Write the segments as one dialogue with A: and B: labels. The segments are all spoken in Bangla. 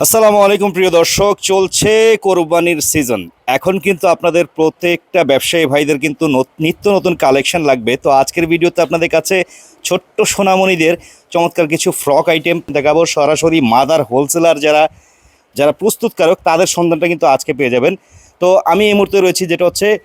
A: আসসালামু আলাইকুম, প্রিয় দর্শক। চলছে কোরবানির সিজন এখন কিন্তু আপনাদের প্রত্যেকটা ব্যবসায়ী ভাইদের কিন্তু নত- নিত্য নতুন কালেকশন লাগবে। তো আজকের ভিডিওতে আপনাদের কাছে ছোট্ট সোনামণিদের চমৎকার কিছু ফ্রক আইটেম দেখাবো। সরাসরি মাদার হোলসেলার যারা যারা প্রস্তুতকারক, তাদের সন্ধানটা কিন্তু আজকে পেয়ে যাবেন। তো আমি এই মুহূর্তে রয়েছি, যেটা হচ্ছে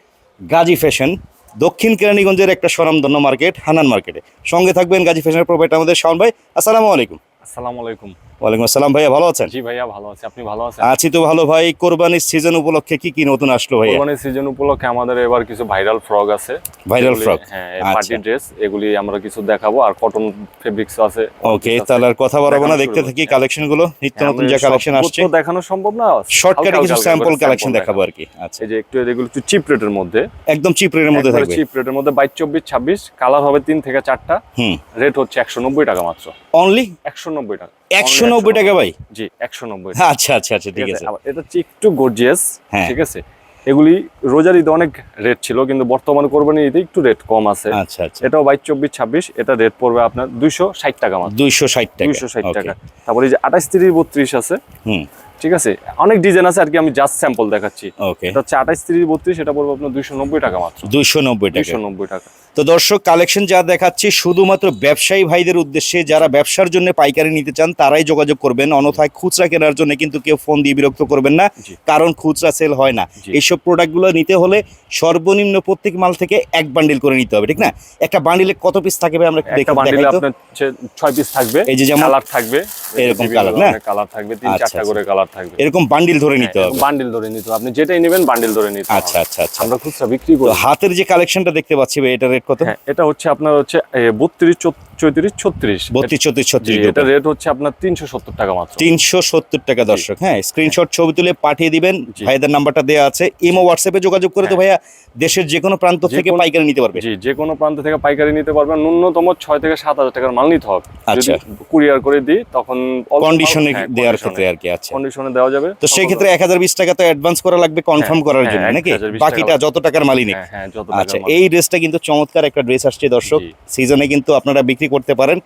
A: গাজী ফ্যাশন দক্ষিণ কেরানীগঞ্জের একটা স্বনামধন্য মার্কেট হানান মার্কেটে সঙ্গে থাকবেন গাজী ফ্যাশনের প্রোভাইডার আমাদের শাওন ভাই। আসসালামু আলাইকুম।
B: আসসালামু আলাইকুম।
A: ওয়ালাইকুম আসসালাম ভাইয়া ভালো আছেন?
B: জি ভাইয়া ভালো আছি। আপনি ভালো আছেন?
A: আছি তো ভালো ভাই। কোরবানির সিজন উপলক্ষে কি কি নতুন আসলো ভাইয়া?
B: কোরবানির সিজন উপলক্ষে আমাদের এবার কিছু ভাইরাল ফ্রক আছে।
A: ভাইরাল ফ্রক
B: হ্যাঁ
A: আচ্ছা।
B: পার্টি ড্রেস এগুলি আমরা কিছু দেখাবো। আর কটন ফেব্রিক্স আছে।
A: ওকে তাহলে আর কথা বাড়াবো না দেখতে থাকি কালেকশনগুলো নিত্য
B: হ্যাঁ,
A: নতুন যা কালেকশন আসছে।
B: তো দেখানো সম্ভব না?
A: শর্টকাটে কিছু স্যাম্পল কালেকশন দেখাবো। আর কি। আচ্ছা।
B: এই যে একটু এগুলো একটু চিপ রেটের মধ্যে।
A: একদম চিপ রেটের মধ্যে থাকবে।
B: চিপ রেটের মধ্যে বাইশ চব্বিশ ছাব্বিশ কালার হবে তিন থেকে চারটা।
A: হুম।
B: রেট হচ্ছে একশো নব্বই টাকা মাত্র।
A: অনলি
B: একশো নব্বই টাকা।
A: একশো নব্বই টাকা ভাই।
B: জি একশো নব্বই।
A: আচ্ছা আচ্ছা আচ্ছা ঠিক আছে।
B: এটা হচ্ছে একটু গর্জিয়াস
A: হ্যাঁ।
B: ঠিক আছে? এগুলি রোজার ঈদে অনেক রেট ছিল কিন্তু বর্তমানে কোরবানি ঈদে একটু রেট কম আছে।
A: আচ্ছা আচ্ছা।
B: এটাও বাইশ চব্বিশ ছাব্বিশ এটা রেট পড়বে আপনার দুইশো ষাট টাকা মাত্র।
A: দুইশো ষাট টাকা।
B: দুইশো ষাট টাকা। তারপরে এই যে আঠাশ তিরিশ বত্রিশ আছে।
A: হুম।
B: ঠিক আছে? অনেক ডিজাইন আছে আর কি আমি জাস্ট স্যাম্পল দেখাচ্ছি।
A: ওকে
B: এটা হচ্ছে আঠাশ তিরিশ বত্রিশ এটা পড়বে আপনার দুইশো নব্বই টাকা মাত্র।
A: দুইশো নব্বই টাকা।
B: দুইশো নব্বই টাকা।
A: তো দর্শক কালেকশন যা দেখাচ্ছি শুধুমাত্র ব্যবসায়ী ভাইদের উদ্দেশ্যে যারা ব্যবসার জন্য পাইকারি নিতে চান তারাই যোগাযোগ করবেন। অন্যথায় খুচরা কেনার জন্য কিন্তু কেউ ফোন দিয়ে বিরক্ত করবেন না কারণ খুচরা সেল হয় না। এইসব প্রোডাক্টগুলো নিতে হলে সর্বনিম্ন প্রত্যেক মাল থেকে এক বান্ডিল করে নিতে হবে ঠিক না? একটা বান্ডিলে কত পিস থাকবে আমরা একটা
B: বান্ডিলে আপনার হচ্ছে ছয় পিস থাকবে
A: এই যে যেমন
B: কালার থাকবে
A: এরকম colour না?
B: কালার থাকবে তিন
A: আচ্ছা,
B: চারটা
A: আচ্ছা।
B: করে কালার থাকবে।
A: এরকম বান্ডিল ধরে নিতে হবে।
B: বান্ডিল ধরে নিতে হবে। আপনি যেটাই নেবেন বান্ডিল ধরে নিতে হবে।
A: আচ্ছা আচ্ছা আচ্ছা।
B: আমরা খুচরা বিক্রি করি।
A: হাতের যে কালেকশনটা দেখতে পাচ্ছি এটা রেট কত?
B: হ্যাঁ এটা হচ্ছে আপনার হচ্ছে বত্রিশ চৌত্রিশ ছত্রিশ।
A: বত্রিশ ছত্রিশ
B: এটা রেট হচ্ছে আপনার তিনশো সত্তর টাকা মাত্র।
A: তিনশো সত্তর টাকা দর্শক। হ্যাঁ স্ক্রিনশট ছবি তুলে পাঠিয়ে দিবেন। ভাইদের নাম্বারটা দেওয়া আছে। ইমো হোয়াটসঅ্যাপে যোগাযোগ করে তো ভাইয়া দেশের যে কোনো প্রান্ত থেকে পাইকারি নিতে পারবে।
B: জি যে কোনো প্রান্ত থেকে পাইকারি নিতে পারবেন। ন্যূনতম ছয় থেকে সাত হাজার টাকার মাল নিতে হবে।
A: আচ্ছা।
B: কুরিয়ার করে দিই তখন
A: কন্ডিশনে দেওয়ার ক্ষেত্রে আর কি আচ্ছা।
B: কন্ডিশনে দেওয়া যাবে।
A: তো সেই ক্ষেত্রে এক হাজার বিশ টাকা তো অ্যাডভান্স করা লাগবে কনফার্ম
B: হ্যাঁ,
A: করার
B: হ্যাঁ,
A: জন্য নাকি? বাকিটা যত টাকার মালই নেই
B: হ্যাঁ হ্যাঁ
A: আচ্ছা। এই ড্রেসটা কিন্তু চমৎকার একটা ড্রেস আসছে দর্শক। সিজনে কিন্তু আপনারা বিক্রি করতে পারেন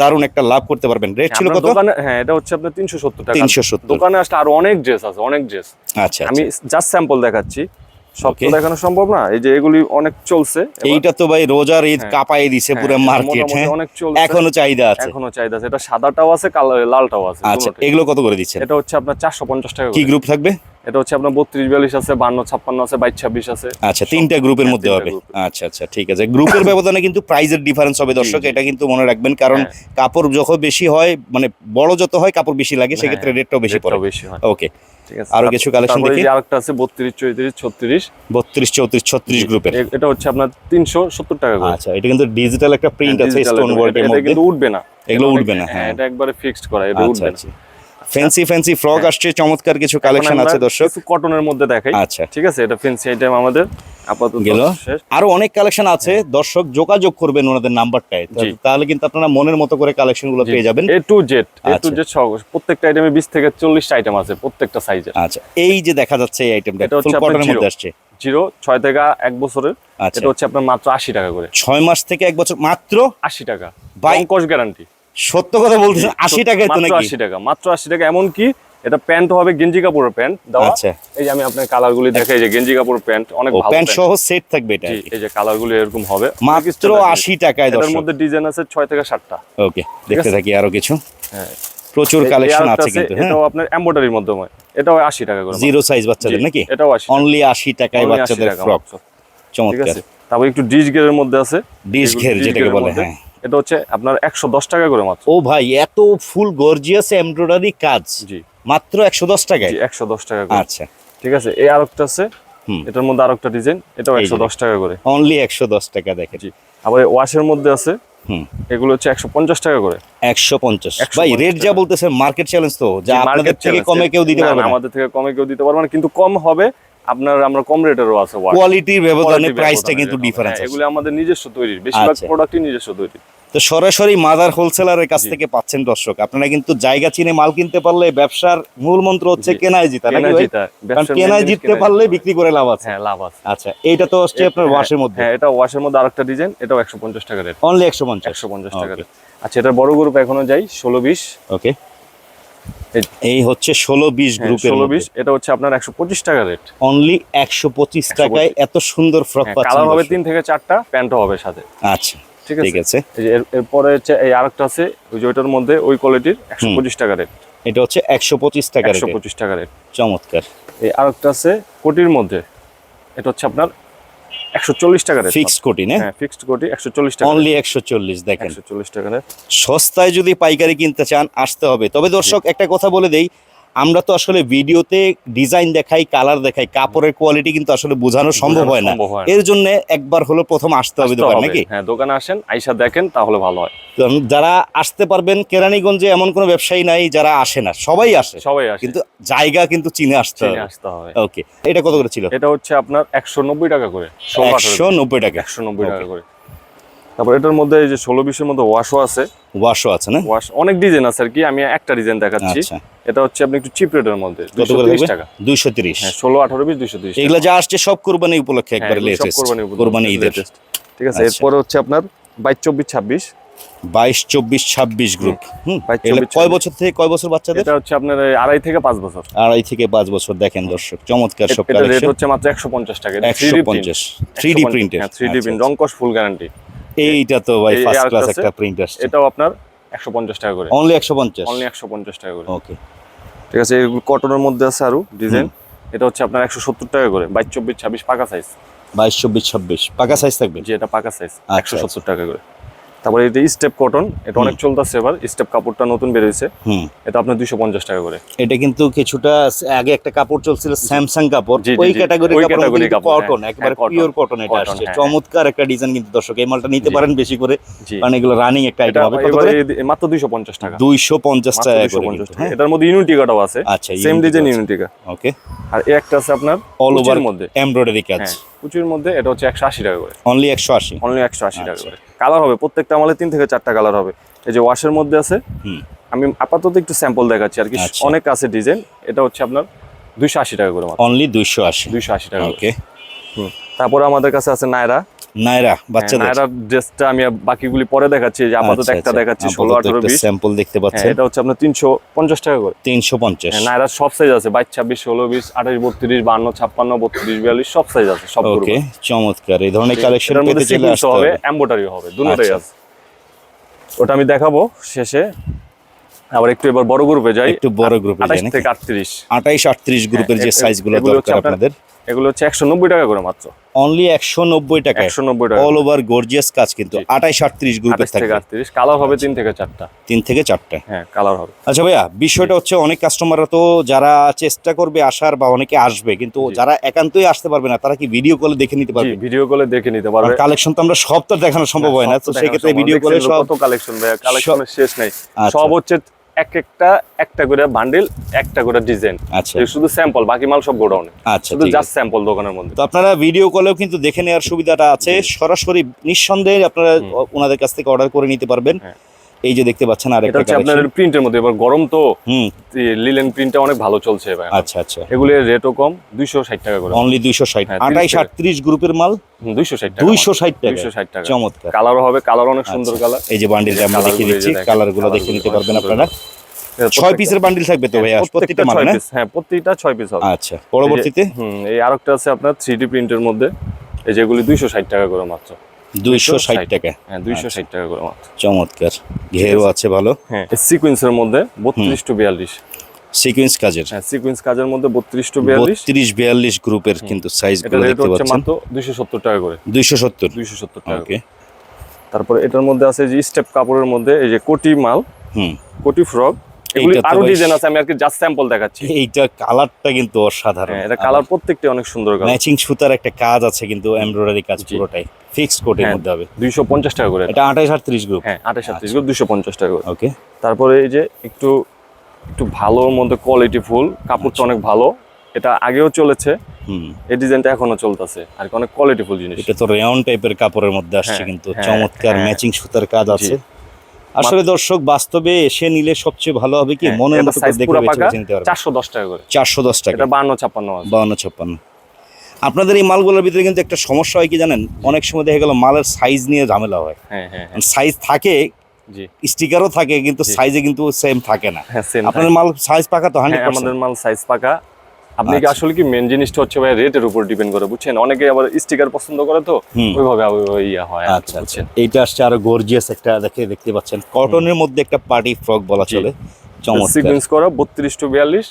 A: দারুণ একটা লাভ করতে পারবেন। রেট ছিল কত?
B: হ্যাঁ এটা হচ্ছে আপনার তিনশো সত্তর টাকা।
A: তিনশো সত্তর।
B: দোকানে আসলে আরও অনেক ড্রেস আছে অনেক ড্রেস
A: আচ্ছা
B: আমি
A: আচ্ছা।
B: জাস্ট স্যাম্পল দেখাচ্ছি। সব তো দেখানো সম্ভব না? এই যে এগুলি অনেক চলছে।
A: এইটা তো ভাই রোজার ঈদ
B: হ্যাঁ।
A: কাপাই দিছে
B: হ্যাঁ,
A: পুরো মার্কেট হ্যাঁ।
B: অনেক চলছে।
A: এখনও চাহিদা আছে।
B: এখনও চাহিদা আছে। এটা সাদাটাও আছে কালো লালটাও আছে।
A: আচ্ছা এগুলো কত করে দিচ্ছেন?
B: এটা হচ্ছে আপনার চারশো পঞ্চাশ টাকা
A: কি গ্রুপ থাকবে?
B: এটা হচ্ছে আপনার বত্রিশ বিয়াল্লিশ আছে বান্ন ছাপ্পান্ন আছে বাইশ ছাব্বিশ আছে।
A: আচ্ছা তিনটা গ্রুপের
B: হ্যাঁ,
A: মধ্যে হবে। আচ্ছা আচ্ছা ঠিক আছে। গ্রুপের ব্যবধানে কিন্তু প্রাইজের ডিফারেন্স হবে দর্শক এটা কিন্তু মনে রাখবেন কারণ
B: হ্যাঁ।
A: কাপড় যখন বেশি হয় মানে বড় যত হয় কাপড় বেশি লাগে সেক্ষেত্রে রেটটাও বেশি পড়ে।
B: বেশি হয়।
A: ওকে আরও কিছু
B: এই
A: দেখি।
B: আরেকটা আছে বত্রিশ চৌত্রিশ ছত্রিশ।
A: বত্রিশ চৌত্রিশ ছত্রিশ গ্রুপের
B: এটা হচ্ছে আপনার তিনশো সত্তর টাকা করে।
A: আচ্ছা এটা কিন্তু ডিজিটাল একটা প্রিন্ট আছে স্টোন মধ্যে।
B: কিন্তু উঠবে না।
A: এগুলো উঠবে না, হ্যাঁ।
B: এটা একবারে ফিক্সড করা এটা
A: আচ্ছা
B: উঠবে না।
A: আচ্ছা। ফ্যান্সি ফ্যান্সি ফ্রক আসছে চমৎকার কিছু কালেকশন আছে দর্শক।
B: কটনের মধ্যে দেখাই।
A: আচ্ছা।
B: ঠিক আছে? এটা ফেন্সি আইটেম আমাদের। আপাতত
A: গেল। আরও অনেক কালেকশন আছে। দর্শক যোগাযোগ করবেন ওনাদের নাম্বারটায়।
B: হ্যাঁ।
A: তাহলে কিন্তু আপনারা মনের মতো করে কালেকশনগুলো পেয়ে যাবেন।
B: A to Z A to. Z সব প্রত্যেকটা আইটেমে বিশ থেকে চল্লিশটা আইটেম আছে প্রত্যেকটা সাইজের
A: আচ্ছা। এই যে দেখা যাচ্ছে এই আইটেমটা ফুল কটনের মধ্যে আসছে।
B: জিরো ছয় থেকে এক বছরের।
A: আচ্ছা।
B: এটা হচ্ছে আপনার মাত্র আশি টাকা করে।
A: ছয় মাস থেকে এক বছর মাত্র?
B: আশি টাকা।
A: বাই-
B: অঙ্কশ গ্যারান্টি
A: সত্য কথা বলতেছেন আশি টাকায় তো নাকি?
B: আশি টাকা মাত্র আশি টাকা এমন কি এটা প্যান্ট হবে গেঞ্জি কাপড়ের প্যান্ট। দেওয়া
A: আচ্ছা।
B: এই যে আমি আপনার কালার গুলি দেখাই যে গেঞ্জি কাপড় প্যান্ট অনেক ভালো
A: প্যান্ট সহ সেট থাকবে এটা
B: এই যে কালার গুলি এরকম হবে।
A: মাত্র আশি টাকায়
B: এটার
A: দর্শক।
B: মধ্যে ডিজাইন আছে ছয় থেকে সাতটা।
A: ওকে দেখতে থাকি আরও কিছু।
B: হ্যাঁ।
A: প্রচুর কালেকশন আছে কিন্তু হ্যাঁ।
B: এটাও আপনার এমব্রয়ডারির মাধ্যমে। এটাও আশি টাকা করে
A: জিরো সাইজ বাচ্চাদের নাকি?
B: এটাও আশি
A: অনলি আশি টাকায়
B: Only 80
A: বাচ্চাদের ফ্রক চমৎকার।
B: তারপর একটু ডিশ গেরের মধ্যে আছে।
A: ডিশ ঘের যেটাকে বলে হ্যাঁ।
B: এটা হচ্ছে আপনার একশো দশ টাকা করে মাত্র।
A: ও ভাই এত ফুল গর্জিয়াস এমব্রয়ডারি কাজ।
B: জি।
A: মাত্র একশো দশ টাকায়?
B: একশো দশ টাকা
A: আচ্ছা।
B: ঠিক আছে এই আরেকটা আছে। এটার মধ্যে আরেকটা ডিজাইন এটাও একশো দশ টাকা করে।
A: অনলি একশো দশ টাকা দেখেন।
B: জি। আবার ওয়াশের মধ্যে আছে।
A: হুম।
B: এগুলো হচ্ছে একশো পঞ্চাশ টাকা করে।
A: একশো পঞ্চাশ।
B: 150
A: ভাই রেট যা বলতেছে মার্কেট চ্যালেঞ্জ তো যা আপনাদের থেকে কমে কেউ দিতে পারবে
B: আমাদের থেকে কমে কেউ দিতে পারবে না কিন্তু কম হবে। আপনার আমরা কম রেটেরও আছে।
A: কোয়ালিটির ব্যবধানে প্রাইসটা কিন্তু ডিফারেন্স
B: হ্যাঁ, এগুলো আমাদের নিজস্ব তৈরি। বেশিরভাগ
A: আচ্ছা।
B: প্রোডাক্টই নিজস্ব তৈরি।
A: তো সরাসরি মাদার হোলসেলারের কাছ থেকে পাচ্ছেন দর্শক। আপনারা কিন্তু জায়গা চিনে মাল কিনতে পারলে ব্যবসার মূল মন্ত্র হচ্ছে। কেনায় জিতা নাকি কারণ কেনায় জিততে পারলে বিক্রি করে লাভ আছে।
B: হ্যাঁ লাভ আছে।
A: আচ্ছা এইটা তো হচ্ছে আপনার
B: হ্যাঁ,
A: ওয়াশের মধ্যে।
B: হ্যাঁ এটা ওয়াশের মধ্যে আরেকটা ডিজাইন এটাও একশো পঞ্চাশ টাকা রেট
A: অনলি একশো পঞ্চাশ।
B: একশো পঞ্চাশ টাকা রেট আচ্ছা এটা বড় গ্রুপ এখনও যাই ষোলো বিশ।
A: ওকে এই হচ্ছে ষোলো বিশ গ্রুপের
B: ষোলো বিশ এটা হচ্ছে আপনার একশো পঁচিশ টাকা রেট
A: অনলি একশো পঁচিশ টাকায় এত সুন্দর ফ্রক পাচ্ছেন
B: কালার হ্যাঁ, হবে তিন থেকে চারটা প্যান্টও হবে সাথে।
A: আচ্ছা।
B: ঠিক আছে? এরপরে হচ্ছে এই আরেকটা আছে ওই যে ওইটার মধ্যে ওই কোয়ালিটির একশো পঁচিশ টাকা রেট।
A: এটা হচ্ছে একশো পঁচিশ টাকা
B: একশো পঁচিশ টাকা রেট।
A: চমৎকার।
B: এই আরেকটা আছে কোটির মধ্যে এটা হচ্ছে আপনার একশো চল্লিশ টাকা রেট।
A: ফিক্সড কোটি না?
B: হ্যাঁ ফিক্সড কোটি একশো চল্লিশ টাকা
A: অনলি একশো চল্লিশ দেখেন।
B: একশো চল্লিশ টাকা রেট।
A: সস্তায় যদি পাইকারি কিনতে চান আসতে হবে। তবে দর্শক একটা কথা বলে দেই আমরা তো আসলে ভিডিওতে ডিজাইন দেখাই কালার দেখাই কাপড়ের কোয়ালিটি কিন্তু আসলে বোঝানো সম্ভব হয় না। এর জন্য একবার হলো প্রথম আসতে হবে দোকান নাকি?
B: হ্যাঁ দোকানে আসেন আইসা দেখেন তাহলে ভালো হয়।
A: যারা আসতে পারবেন কেরানীগঞ্জে এমন কোনো ব্যবসায়ী নাই যারা আসে না। সবাই আসে।
B: সবাই আসে।
A: কিন্তু জায়গা কিন্তু চিনে আসতে হবে।
B: আসতে হবে।
A: ওকে এটা কত করে ছিল?
B: এটা হচ্ছে আপনার একশো নব্বই টাকা করে।
A: একশো নব্বই টাকা।
B: একশো নব্বই টাকা করে। তারপর এটার মধ্যে এই যে ষোলো বিশের মধ্যে ওয়াশও আছে।
A: ওয়াশও আছে না?
B: ওয়াশ অনেক ডিজাইন আছে আর কি আমি একটা ডিজাইন দেখাচ্ছি।
A: আচ্ছা।
B: এটা হচ্ছে আপনি একটু চিপ রেটের মধ্যে
A: কত করে
B: 230 টাকা।
A: দুইশো তিরিশ।
B: হ্যাঁ ষোলো আঠারো বিশ দুইশো তিরিশ
A: এগুলো যা আসছে সব কোরবানি উপলক্ষে একবার
B: হ্যাঁ,
A: লেটেস্ট
B: কোরবানি
A: ঈদের।
B: ঠিক আছে
A: আচ্ছা।
B: এরপরে হচ্ছে আপনার বাইশ চব্বিশ ছাব্বিশ।
A: বাইশ চব্বিশ ছাব্বিশ গ্রুপ হুম
B: 22,
A: এগুলো
B: 24,
A: কয় বছর থেকে কয় বছর বাচ্চাদের?
B: এটা হচ্ছে আপনার আড়াই থেকে পাঁচ বছর।
A: আড়াই থেকে পাঁচ বছর দেখেন দর্শক চমৎকার সব
B: রেট হচ্ছে মাত্র একশো পঞ্চাশ টাকা
A: একশো পঞ্চাশ থ্রি ডি প্রিন্টের
B: থ্রি ডি প্রিন্ট রংকশ ফুল গ্যারান্টি
A: এইটা তো ভাই ফার্স্ট ক্লাস একটা প্রিন্ট আসছে।
B: এটাও আপনার একশো পঞ্চাশ টাকা করে।
A: অনলি একশো পঞ্চাশ?
B: অনলি একশো পঞ্চাশ টাকা করে।
A: ওকে
B: ঠিক আছে কটনের মধ্যে আছে আরও ডিজাইন এটা হচ্ছে আপনার একশো সত্তর টাকা করে। বাইশ চব্বিশ ছাব্বিশ পাকা সাইজ
A: বাইশ চব্বিশ ছাব্বিশ। পাকা সাইজ থাকবে?
B: জি এটা পাকা সাইজ
A: আচ্ছা,
B: একশো সত্তর টাকা করে। তারপরে এটা স্টেপ কটন এটা অনেক চলতেছে এবার স্টেপ কাপড়টা নতুন বেরিয়েছে এটা আপনার দুইশো পঞ্চাশ টাকা করে।
A: এটা কিন্তু কিছুটা আগে একটা কাপড় চলছিল স্যামসাং কাপড়। ওই ক্যাটাগরি কটন একেবারে পিওর কটন এটা আসছে।
B: হ্যাঁ,
A: চমৎকার একটা ডিজাইন কিন্তু দর্শক এই মালটা নিতে পারেন বেশি করে কারণ এগুলো রানিং একটা আইটেম হবে।
B: মাত্র দুইশো পঞ্চাশ টাকা।
A: দুইশো পঞ্চাশ টাকা
B: 250
A: করে
B: টাকা।
A: হ্যাঁ।
B: এটার মধ্যে ইউনিটিকাটাও আছে।
A: আচ্ছা
B: সেম ডিজাইন ইউনিটিকা
A: ওকে
B: আর একটা আছে আপনার
A: অল ওভার
B: মধ্যে।
A: এমব্রয়ডারি কাজ।
B: হ্যাঁ কুচির মধ্যে এটা হচ্ছে একশো আশি টাকা করে।
A: অনলি একশো আশি।
B: অনলি একশো আশি টাকা
A: আচ্ছা।
B: করে। কালার হবে প্রত্যেকটা মালে তিন থেকে চারটা কালার হবে এই যে ওয়াশের মধ্যে আছে আমি আপাতত একটু স্যাম্পল দেখাচ্ছি আর কি
A: আচ্ছা।
B: অনেক আছে ডিজাইন এটা হচ্ছে আপনার দুইশো আশি টাকা করে
A: অনলি দুইশো আশি
B: দুইশো আশি টাকা।
A: ওকে
B: হুম। তারপরে আমাদের কাছে আছে নায়রা
A: নাইরা বাচ্চাদের।
B: নায়রা ড্রেসটা আমি বাকিগুলি পরে দেখাচ্ছি যে আপাতত
A: আচ্ছা,
B: একটা
A: আচ্ছা।
B: দেখাচ্ছি
A: আপাতত
B: ষোলো আঠারো
A: একটা
B: বিশ।
A: স্যাম্পল দেখতে
B: হ্যাঁ
A: পাচ্ছেন।
B: এটা হচ্ছে আপনার তিনশো পঞ্চাশ টাকা করে।
A: তিনশো পঞ্চাশ।
B: হ্যাঁ সব সাইজ আছে বাইশ ছাব্বিশ ষোলো বিশ আঠাশ বত্রিশ বান্ন ছাপ্পান্ন বত্রিশ বিয়াল্লিশ সব সাইজ আছে সব
A: ওকে চমৎকার। এই ধরনের কালেকশন পেতে চলে আসতে
B: হবে এমব্রয়ডারি হবে দুটোই
A: আচ্ছা।
B: আছে। ওটা আমি দেখাবো শেষে। আবার একটু এবার বড় গ্রুপে যাই।
A: একটু বড় গ্রুপে যাই নাকি?
B: থেকে আটত্রিশ।
A: আঠাইশ আটত্রিশ গ্রুপের যে সাইজগুলো দরকার আপনাদের।
B: এগুলো হচ্ছে একশো নব্বই টাকা করে মাত্র।
A: অনলি একশো নব্বই টাকা
B: একশো নব্বই টাকা।
A: অল ওভার গর্জিয়াস কাজ কিন্তু।
B: জি।
A: আঠাইশ আটত্রিশ
B: আঠাশ থেকে আটত্রিশ। কালার হবে তিন থেকে চারটা।
A: তিন থেকে চারটা।
B: হ্যাঁ কালার হবে।
A: আচ্ছা ভাইয়া বিষয়টা হচ্ছে অনেক কাস্টমাররা তো যারা চেষ্টা করবে আসার বা অনেকে আসবে কিন্তু যারা একান্তই আসতে পারবে না তারা কি ভিডিও কলে দেখে নিতে পারবে?
B: ভিডিও কলে দেখে নিতে পারবে।
A: কালেকশন তো আমরা সব তো দেখানো সম্ভব হয় না তো সেক্ষেত্রে ভিডিও কলে সব
B: কালেকশন ভাইয়া? কালেকশনের শেষ নেই।
A: আচ্ছা।
B: সব হচ্ছে এক একটা একটা করে বান্ডিল একটা করে ডিজাইন
A: আচ্ছা।
B: শুধু স্যাম্পল বাকি মাল সব গোডাউনে
A: আচ্ছা
B: শুধু জাস্ট স্যাম্পল দোকানের মধ্যে।
A: তো আপনারা ভিডিও কলেও কিন্তু দেখে নেওয়ার সুবিধাটা আছে। সরাসরি নিঃসন্দেহে আপনারা ওনাদের কাছ থেকে অর্ডার করে নিতে পারবেন।
B: হ্যাঁ।
A: এই যে দেখতে পাচ্ছেন আর
B: এটা হচ্ছে আপনার প্রিন্টের মধ্যে। এবার গরম তো
A: হুম।
B: লিলেন প্রিন্টটা অনেক ভালো চলছে এবার।
A: আচ্ছা আচ্ছা।
B: এগুলোর রেটও কম দুইশো ষাট টাকা করে।
A: অনলি দুইশো ষাট।
B: হ্যাঁ,
A: আঠাইশ
B: 30 টাকা।
A: আটত্রিশ গ্রুপের মাল?
B: দুইশো ষাট টাকা
A: দুইশো ষাট টাকা।
B: দুইশো ষাট টাকা।
A: চমৎকার।
B: কালারও হবে কালার অনেক সুন্দর
A: আচ্ছা।
B: কালার
A: এই যে বান্ডিলটা আমরা দেখিয়ে দিচ্ছি
B: দেখেন, কালারগুলো
A: দেখে নিতে পারবেন আপনারা। ছয় পিসের বান্ডিল থাকবে তো ভাইয়া? প্রত্যেকটা
B: প্রত্যেকটা
A: মানে? না
B: হ্যাঁ প্রত্যেকটা ছয় পিস হবে।
A: আচ্ছা পরবর্তীতে?
B: হুম এই আরেকটা আছে আপনার থ্রি ডি প্রিন্টের মধ্যে। এই যেগুলি দুইশো ষাট টাকা করে মাত্র।
A: দুইশো ষাট টাকা।
B: হ্যাঁ দুইশো
A: আচ্ছা।
B: ষাট টাকা করে
A: চমৎকার। ঘেরও আছে। ভালো।
B: হ্যাঁ সিকুয়েন্সের মধ্যে বত্রিশ টু বিয়াল্লিশ।
A: সিকুয়েন্স কাজের।
B: হ্যাঁ সিকুয়েন্স কাজের মধ্যে টু
A: গ্রুপের কিন্তু
B: সাইজগুলো
A: দেখতে পাচ্ছেন।
B: মাত্র টাকা করে।
A: দুইশো সত্তর।
B: দুইশো সত্তর টাকা করে।
A: ওকে
B: তারপরে এটার মধ্যে আছে যে স্টেপ কাপড়ের মধ্যে এই যে কোটি মাল
A: হুম।
B: কোটি ফ্রক
A: আরও
B: ডিজাইন আছে আমি আর জাস্ট স্যাম্পল দেখাচ্ছি।
A: এইটা কালারটা কিন্তু অসাধারণ।
B: হ্যাঁ এটা কালার প্রত্যেকটা অনেক সুন্দর
A: ম্যাচিং সুতার একটা কাজ আছে কিন্তু এমব্রয়ডারি কাজ পুরোটাই। ফিক্সড কোটের
B: হ্যাঁ।
A: মধ্যে হবে।
B: দুইশো পঞ্চাশ টাকা করে।
A: এটা আঠাইশ আটত্রিশ গ্রুপ
B: হ্যাঁ টাকা করে।
A: ওকে
B: তারপরে এই যে একটু একটু ভালোর মধ্যে কোয়ালিটি ফুল কাপড়টা
A: আচ্ছা।
B: অনেক ভালো। এটা আগেও চলেছে।
A: হুম।
B: এই ডিজাইনটা এখনও চলতেছে। আর কি অনেক কোয়ালিটি ফুল জিনিস।
A: এটা তো রেয়ন টাইপের কাপড়ের মধ্যে আসছে কিন্তু চমৎকার। ম্যাচিং সুতার কাজ আছে। আসলে দর্শক বাস্তবে এসে নিলে সবচেয়ে ভালো হবে কি?
B: হ্যাঁ,
A: মনের মতো দেখে
B: পুরা
A: বেছে
B: পাকা,
A: বেছে নিতে পারবে
B: চারশো দশ টাকা করে।
A: চারশো দশ টাকা।
B: এটা বান্ন ছাপ্পান্ন আছে।
A: বাউন্ন ছাপ্পান্ন। আপনাদের এই মালগুলোর ভিতরে কিন্তু একটা সমস্যা হয় কি জানেন? অনেক সময় দেখা গেল মালের সাইজ নিয়ে ঝামেলা হয়।
B: হ্যাঁ হ্যাঁ হ্যাঁ।
A: সাইজ থাকে স্টিকারও থাকে কিন্তু। সাইজে কিন্তু সেম থাকে না। আপনার মাল সাইজ পাকা তো
B: হ্যাঁ
A: হান্ড্রেড
B: আমাদের মাল সাইজ পাকা। আপনি কি
A: আচ্ছা।
B: আসলে কি মেন জিনিসটা হচ্ছে ভাই রেটের উপর ডিপেন্ড করে বুঝছেন? অনেকে আবার স্টিকার পছন্দ করে তো ওইভাবে ইয়া হয়
A: আচ্ছা আচ্ছা। এইটা আসছে আরও গর্জিয়াস একটা দেখে দেখতে পাচ্ছেন। কটনের মধ্যে একটা পার্টি ফ্রক বলা চলে। চমৎকার।
B: সিকোয়েন্স করা বত্রিশ টু বিয়াল্লিশ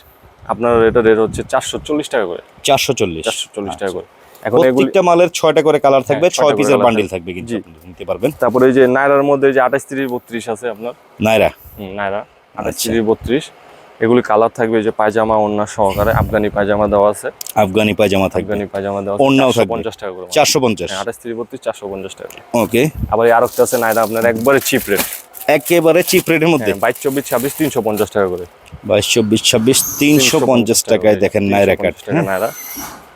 B: আপনার এটা রেট হচ্ছে চারশো চল্লিশ টাকা করে।
A: চারশো চল্লিশ।
B: চারশো চল্লিশ টাকা করে। এখন
A: প্রত্যেকটা মালের ছয়টা করে কালার থাকবে
B: হ্যাঁ,
A: ছয় পিসের বান্ডিল
B: থাকবে।
A: থাকবে কিন্তু নিতে পারবেন।
B: তারপরে এই যে নায়রার মধ্যে যে আঠাশ তিরিশ বত্রিশ আছে আপনার?
A: নাইরা
B: হুম, নায়রা। আঠাশ
A: আচ্ছা।
B: তিরিশ বত্রিশ। এগুলি কালার থাকবে যে পায়জামা ওন্না সহকারে। আফগানি পায়জামা দেওয়া আছে।
A: আফগানি পায়জামা থাকবে।
B: আফগানি পায়জামা দেওয়া
A: ওড়নাও থাকবে।
B: টাকা করে
A: চারশো পঞ্চাশ।
B: আঠাশ তিরিশ বত্রিশ চারশো পঞ্চাশ টাকা
A: ওকে।
B: আবার এই আরেকটা আছে নায়রা আপনার একবারে চিপ রেট
A: একেবারে চিপ রেটের মধ্যে।
B: বাইশ চব্বিশ ছাব্বিশ তিনশো পঞ্চাশ টাকা করে।
A: বাইশ চব্বিশ ছাব্বিশ তিনশো পঞ্চাশ টাকায় দেখেন নাইরা কাট
B: টাকা নায়রা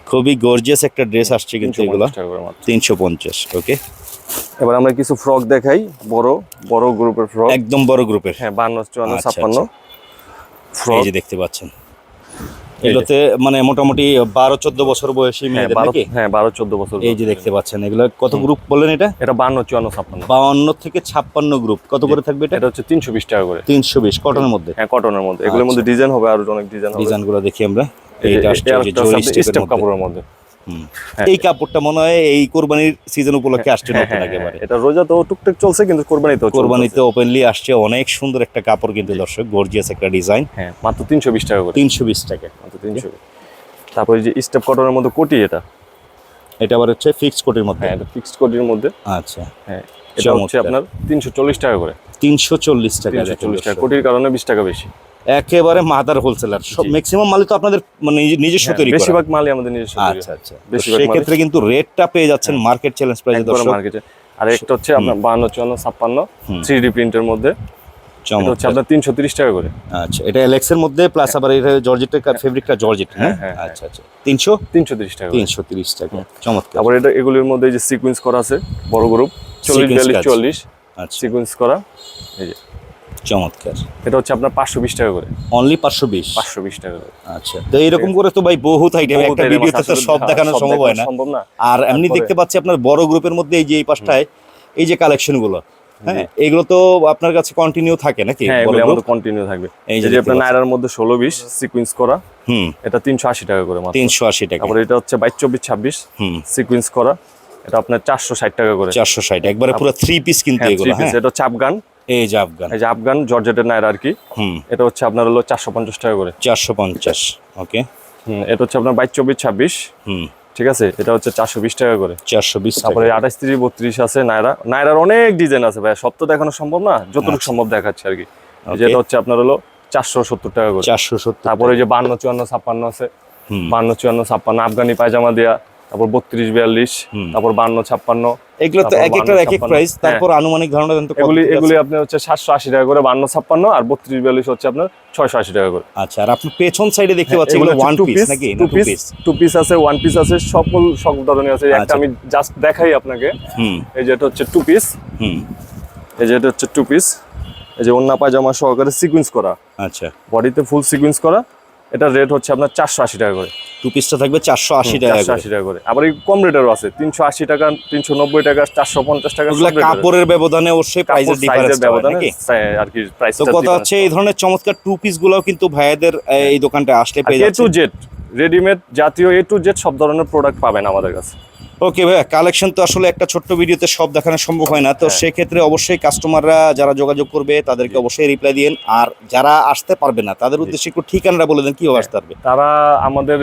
A: খুবই গর্জিয়াস একটা ড্রেস আসছে কিন্তু এগুলো
B: পঞ্চাশ টাকা করে মাত্র।
A: তিনশো পঞ্চাশ ওকে।
B: এবার আমরা কিছু ফ্রক দেখাই। বড় বড় গ্রুপের ফ্রক
A: একদম বড় গ্রুপের
B: হ্যাঁ বান্ন চুয়ান্ন
A: আচ্ছা,
B: ছাপ্পান্ন।
A: এই যে দেখতে পাচ্ছেন। এগুলোতে মানে মোটামুটি বারো চোদ্দ বছর বয়সী
B: হ্যাঁ
A: মেয়েদের নাকি?
B: হ্যাঁ বারো চোদ্দ বছর
A: এই যে দেখতে পাচ্ছেন এগুলো কত গ্রুপ বললেন এটা?
B: এটা বান্ন চুয়ান্ন ছাপ্পান্ন।
A: বাউন্ন থেকে ছাপ্পান্ন গ্রুপ কত করে থাকবে এটা?
B: এটা হচ্ছে তিনশো বিশ টাকা করে।
A: তিনশো বিশ কটনের মধ্যে?
B: হ্যাঁ কটনের মধ্যে। এগুলোর মধ্যে ডিজাইন হবে আরও অনেক ডিজাইন
A: ডিজাইনগুলো ডিজাইনগুলো দেখি আমরা। এইটা।
B: কাপড়ের মধ্যে।
A: এই কাপড়টা মনে হয় এই কোরবানির সিজন উপলক্ষে আসছে
B: হ্যাঁ,
A: নতুন
B: হ্যাঁ,
A: একেবারে।
B: হ্যাঁ, এটা রোজা তো টুকটাক চলছে কিন্তু কোরবানিতে
A: কোরবানিতে ওপেনলি আসছে অনেক সুন্দর একটা কাপড় কিন্তু দর্শক গর্জিয়াস একটা ডিজাইন
B: হ্যাঁ মাত্র তিনশো বিশ টাকা করে।
A: তিনশো বিশ টাকা।
B: মাত্র তিনশো তারপরে যে স্টেপ কটনের মধ্যে কোটি এটা?
A: এটা আবার হচ্ছে ফিক্সড কোটির মধ্যে।
B: হ্যাঁ এটা ফিক্সড কোটির মধ্যে।
A: আচ্ছা।
B: হ্যাঁ এটা হচ্ছে আপনার তিনশো চল্লিশ টাকা করে।
A: তিনশো চল্লিশ টাকা
B: চল্লিশ টাকা। কোটির কারণে বিশ টাকা বেশি।
A: একেবারে মাদার হোলসেলার। সব ম্যাক্সিমাম মালই তো আপনাদের মানে নিজে- নিজস্ব
B: হ্যাঁ,
A: তৈরি
B: বেশিরভাগ মালই আমাদের নিজস্ব
A: আচ্ছা আচ্ছা।
B: বেশিরভাগ মালই-
A: কিন্তু রেটটা পেয়ে যাচ্ছেন মার্কেট চ্যালেঞ্জ প্রাইসে দর্শক।
B: মার্কেটে আর একটা হচ্ছে আপনার বাহান্ন চুয়ান্ন ছাপ্পান্ন
A: হুম।
B: থ্রি ডি প্রিন্টের মধ্যে। এটা হচ্ছে আপনার তিনশো তিরিশ টাকা করে।
A: আচ্ছা এটা এলেক্সের মধ্যে প্লাস আবার এটা জর্জেটের ফেব্রিকটা জর্জেট হ্যাঁ।
B: হ্যাঁ, হ্যাঁ।
A: আচ্ছা আচ্ছা। তিনশো?
B: তিনশো তিরিশ টাকা করে।
A: তিনশো তিরিশ টাকা। চমৎকার।
B: তারপরে এটা এগুলির মধ্যে যে সিকুয়েন্স করা আছে বড় গ্রুপ চল্লিশ
A: Sequence
B: বিয়াল্লিশ
A: কাজ।
B: চল্লিশ
A: আচ্ছা।
B: সিকুয়েন্স করা এই যে।
A: চমৎকার।
B: এটা হচ্ছে আপনার পাঁচশো বিশ টাকা করে।
A: অনলি পাঁচশো বিশ?
B: পাঁচশো বিশ টাকা করে।
A: আচ্ছা। তো এইরকম করে তো ভাই বহুত আইটেম একটা ভিডিওতে তো সব দেখানো সম্ভব হয় না।
B: সম্ভব না।
A: আর এমনি দেখতে পাচ্ছি আপনার বড় গ্রুপের মধ্যে এই যে এই পাশটায় এই যে কালেকশনগুলো হ্যাঁ এগুলো তো আপনার কাছে কন্টিনিউ থাকে নাকি
B: হ্যাঁ আমাদের কন্টিনিউ থাকবে।
A: এই যে
B: আপনার। নায়রার মধ্যে ষোলো বিশ সিকুয়েন্স করা
A: হুম।
B: এটা তিনশো আশি টাকা করে মাত্র।
A: তিনশো আশি টাকা।
B: তারপরে এটা হচ্ছে বাইশ চব্বিশ ছাব্বিশ
A: হুম।
B: সিকুয়েন্স করা এটা আপনার চারশো ষাট টাকা করে।
A: চারশো ষাট একবারে পুরো থ্রি পিস কিন্তু
B: হ্যাঁ
A: এগুলো হ্যাঁ।
B: এটা হচ্ছে আফগান
A: এই যে আফগান।
B: এই যে আফগান জর্জেটের নায়রা আর কি।
A: হুম।
B: এটা হচ্ছে আপনার হলো চারশো পঞ্চাশ টাকা করে।
A: চারশো পঞ্চাশ ওকে।
B: হুম, এটা হচ্ছে আপনার বাইশ চব্বিশ ছাব্বিশ।
A: হুম।
B: ঠিক আছে? এটা হচ্ছে চারশো বিশ টাকা করে।
A: চারশো বিশ
B: তারপরে আঠাশ তিরিশ বত্রিশ আছে নায়রা। নায়রার অনেক ডিজাইন আছে ভাই সব তো দেখানো সম্ভব না যতটুকু সম্ভব দেখাচ্ছে আর কি। যেটা হচ্ছে আপনার হলো চারশো সত্তর টাকা করে।
A: চারশো সত্তর
B: তারপরে যে বান্ন চুয়ান্ন ছাপ্পান্ন আছে। বান্ন চুয়ান্ন ছাপ্পান্ন আফগানি পায়জামা দেয়া। তারপর বত্রিশ বিয়াল্লিশ। তারপর বান্ন ছাপ্পান্ন
A: এগুলো তো এক একটার এক এক প্রাইস
B: হ্যাঁ।
A: তারপর আনুমানিক ধারণা দেন তো
B: এগুলি এগুলি আপনার হচ্ছে সাতশো আশি টাকা করে বান্ন ছাপ্পান্ন আর বত্রিশ বিয়াল্লিশ হচ্ছে আপনার ছয়শো আশি টাকা করে।
A: আচ্ছা আর আপনি পেছন সাইডে দেখতে পাচ্ছি এগুলো ওয়ান পিস নাকি?
B: টু পিস টু পিস আছে ওয়ান পিস আছে সকল সব ধরনের আছে। একটা
A: আচ্ছা।
B: আমি জাস্ট দেখাই আপনাকে।
A: হুম।
B: এই যে এটা হচ্ছে টু পিস
A: হুম।
B: এই যে এটা হচ্ছে টু পিস এই যে অন্য পায়জামা সহকারে সিকুয়েন্স করা।
A: আচ্ছা।
B: বডিতে ফুল সিকুয়েন্স করা। এটা রেট হচ্ছে আপনার চারশো আশি টাকা করে।
A: টু পিসটা থাকবে চারশো আশি টাকা
B: আশি টাকা করে। আবার এই কম রেটেরও আছে তিনশো আশি টাকা তিনশো নব্বই টাকা চারশো পঞ্চাশ টাকা
A: কাপড়ের ব্যবধানে অবশ্যই প্রাইসের ডিফারেন্স
B: ব্যবধানে আর কি প্রাইস
A: তো কথা হচ্ছে এই ধরনের চমৎকার টু পিস গুলোও কিন্তু ভাইয়াদের এই দোকানটা আসলে পেয়ে
B: এ টু জেড রেডিমেড জাতীয় এ টু জেড সব ধরনের প্রোডাক্ট পাবেন আমাদের কাছে।
A: ওকে ভাইয়া কালেকশন তো আসলে একটা ছোট্ট ভিডিওতে সব দেখানো সম্ভব হয় না। তো
B: হ্যাঁ।
A: সেক্ষেত্রে অবশ্যই কাস্টমাররা যারা যোগাযোগ করবে তাদেরকে অবশ্যই রিপ্লাই দিন আর যারা আসতে পারবে না তাদের উদ্দেশ্যে একটু ঠিকানাটা বলে দেন কীভাবে আসতে পারবে?
B: তারা আমাদের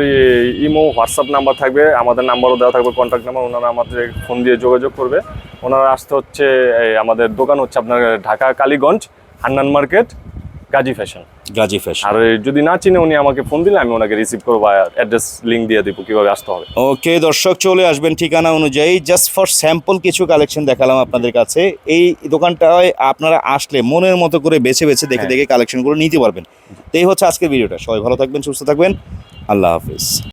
B: ইমো হোয়াটসঅ্যাপ নাম্বার থাকবে আমাদের নাম্বারও দেওয়া থাকবে কন্ট্যাক্ট নাম্বার ওনারা আমাদের ফোন দিয়ে যোগাযোগ করবে। ওনারা আসতে হচ্ছে আমাদের দোকান হচ্ছে আপনার Dhaka Kaliganj Hannan market. Gazi fashion.
A: Gazi fashion.
B: আর যদি না চিনে উনি আমাকে ফোন দিলে আমি ওনাকে রিসিভ করব অ্যাড্রেস লিঙ্ক দিয়ে দিব কীভাবে আসতে হবে।
A: ওকে দর্শক চলে আসবেন ঠিকানা অনুযায়ী। জাস্ট ফর স্যাম্পল কিছু কালেকশন দেখালাম আপনাদের কাছে। এই দোকানটায় আপনারা আসলে মনের মতো করে বেছে বেছে দেখে
B: হ্যাঁ।
A: দেখে কালেকশনগুলো নিতে পারবেন। তো এই হচ্ছে আজকের ভিডিওটা। সবাই ভালো থাকবেন সুস্থ থাকবেন। আল্লাহ হাফিজ।